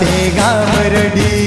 ते घाबरडी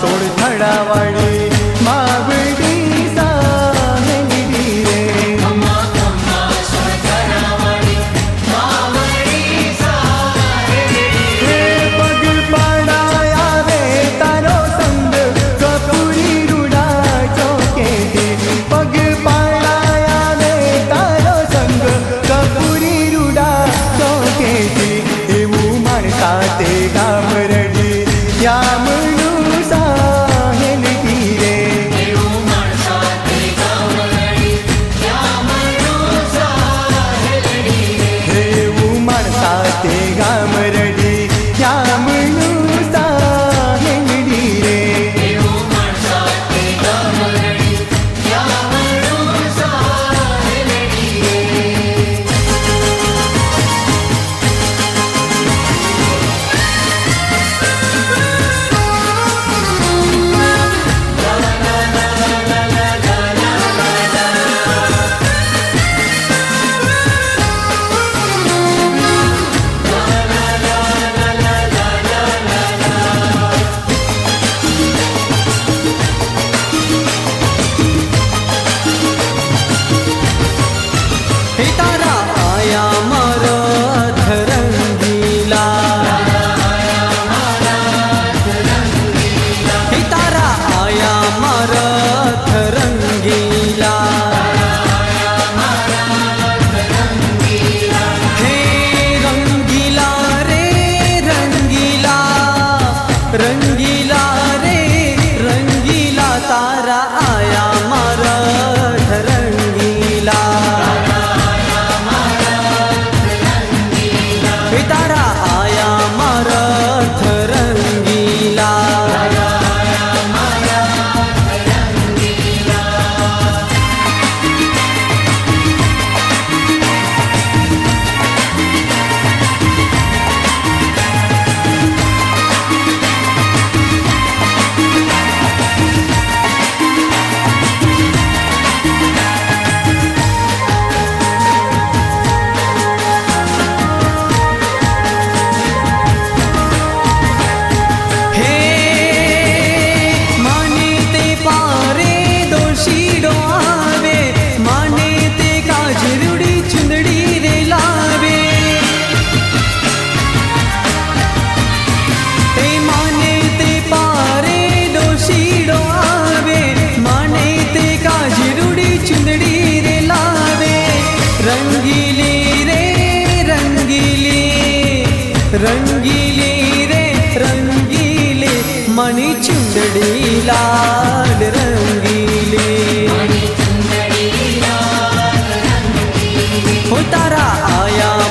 それ अथर രംഗീലേ രംഗീലെ മണി ചുണ്ടടിയിലാട് രംഗീലെ हो तारा आया